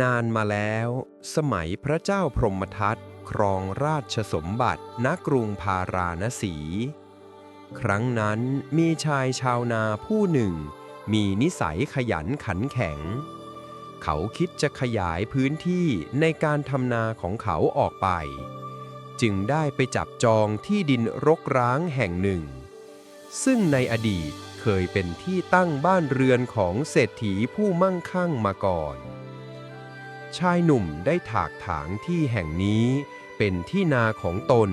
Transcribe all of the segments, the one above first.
นานมาแล้ว สมัยพระเจ้าพรหมทัตครองราชสมบัติณกรุงพาราณสี ครั้งนั้นมีชายชาวนาผู้หนึ่ง มีนิสัยขยันขันแข็ง เขาคิดจะขยายพื้นที่ในการทำนาของเขาออกไป จึงได้ไปจับจองที่ดินรกร้างแห่งหนึ่ง ซึ่งในอดีตเคยเป็นที่ตั้งบ้านเรือนของเศรษฐีผู้มั่งคั่งมาก่อน ชายหนุ่มได้ถากถางที่แห่งนี้เป็นที่นาของตน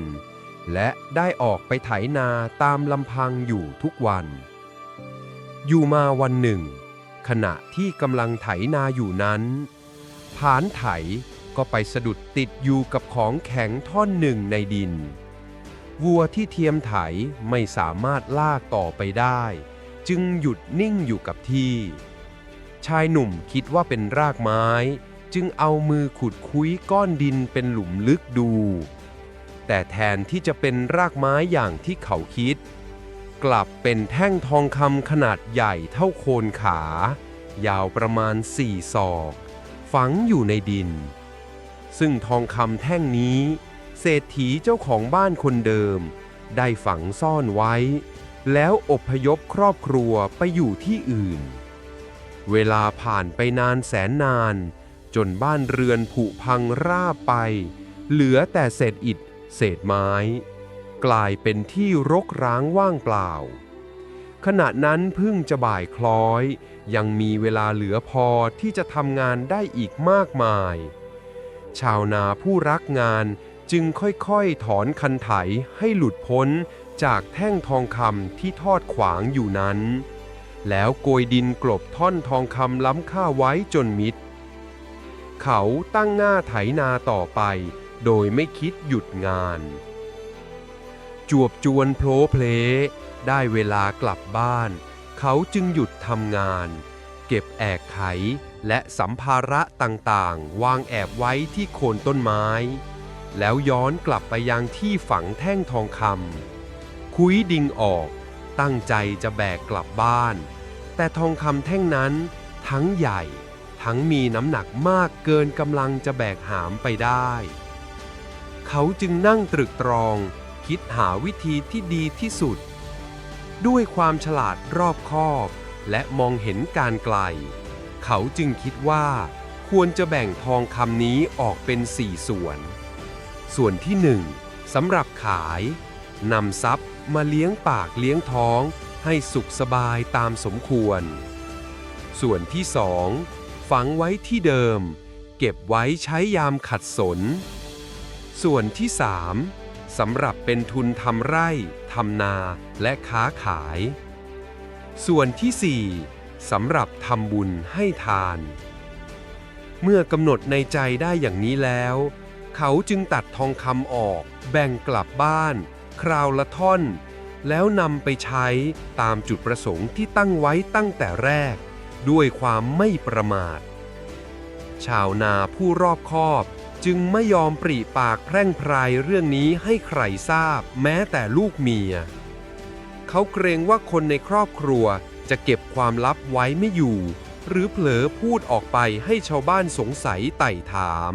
และได้ออกไปไถนาตามลำพังอยู่ทุกวัน อยู่มาวันหนึ่ง ขณะที่กำลังไถนาอยู่นั้นผานไถก็ไปสะดุดติดอยู่กับของแข็งท่อนหนึ่งในดิน วัวที่เทียมไถไม่สามารถลากต่อไปได้ จึงหยุดนิ่งอยู่กับที่ ชายหนุ่มคิดว่าเป็นรากไม้ จึงเอามือขุดคุ้ยก้อนดินเป็นหลุมลึกดู แต่แทนที่จะเป็นรากไม้อย่างที่เขาคิด กลับเป็นแท่งทองคำขนาดใหญ่เท่าโคนขา ยาวประมาณสี่ศอก ฝังอยู่ในดิน ซึ่งทองคำแท่งนี้ เศรษฐีเจ้าของบ้านคนเดิม ได้ฝังซ่อนไว้ แล้วอพยพครอบครัวไปอยู่ที่อื่นเวลาผ่านไปนานแสนนาน จนบ้านเรือนผุพังราบไป เหลือแต่เศษอิฐ เศษไม้ กลายเป็นที่รกร้างว่างเปล่า ขณะนั้นพิ่งจะบ่ายคล้อย ยังมีเวลาเหลือพอที่จะทำงานได้อีกมากมาย ชาวนาผู้รักงานจึงค่อยๆ ถอนคันไถให้หลุดพ้นจากแท่งทองคำที่ทอดขวางอยู่นั้น แล้วโกยดินกลบท่อนทองคำล้ำค่าไว้จนมิด เขาตั้งหน้าไถนาต่อไป โดยไม่คิดหยุดงาน จวบจวนโผลเพล ได้เวลากลับบ้าน เขาจึงหยุดทำงาน เก็บแอกไขและสัมภาระต่างๆ วางแอบไว้ที่โคนต้นไม้ แล้วย้อนกลับไปยังที่ฝังแท่งทองคำคุยดิงออก ตั้งใจจะแบกกลับบ้าน แต่ทองคำแท่งนั้นทั้งใหญ่ ทั้งมีน้ำหนักมากเกินกำลังจะแบกหามไปได้ เขาจึงนั่งตรึกตรอง คิดหาวิธีที่ดีที่สุด ด้วยความฉลาดรอบคอบ และมองเห็นการไกล เขาจึงคิดว่าควรจะแบ่งทองคำนี้ออกเป็นสี่ส่วน ส่วนที่หนึ่งสำหรับขายนำทรัพย์มาเลี้ยงปากเลี้ยงท้องให้สุขสบายตามสมควร ส่วนที่สอง ฝังไว้ที่เดิม เก็บไว้ใช้ยามขัดสน ส่วนที่สามสำหรับเป็นทุนทำไร่ทำนาและค้าขาย ส่วนที่สี่สำหรับทำบุญให้ทาน เมื่อกำหนดในใจได้อย่างนี้แล้ว เขาจึงตัดทองคำออก แบ่งกลับบ้าน คราวละท่อน แล้วนำไปใช้ตามจุดประสงค์ที่ตั้งไว้ตั้งแต่แรก ด้วยความไม่ประมาท ชาวนาผู้รอบคอบจึงไม่ยอมปรีปากแพร่งพรายเรื่องนี้ให้ใครทราบแม้แต่ลูกเมีย เขาเกรงว่าคนในครอบครัวจะเก็บความลับไว้ไม่อยู่ หรือเผลอพูดออกไปให้ชาวบ้านสงสัยไต่ถาม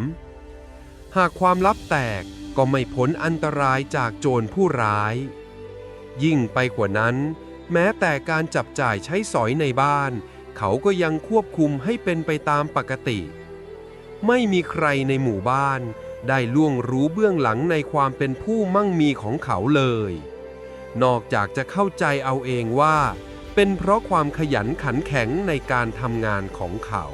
หากความลับแตกก็ไม่พ้นอันตรายจากโจรผู้ร้าย ยิ่งไปกว่านั้น แม้แต่การจับจ่ายใช้สอยในบ้าน เขาก็ยังควบคุมให้เป็นไปตามปกติ ไม่มีใครในหมู่บ้าน ได้ล่วงรู้เบื้องหลังในความเป็นผู้มั่งมีของเขาเลย นอกจากจะเข้าใจเอาเองว่า เป็นเพราะความขยันขันแข็งในการทำงานของเขา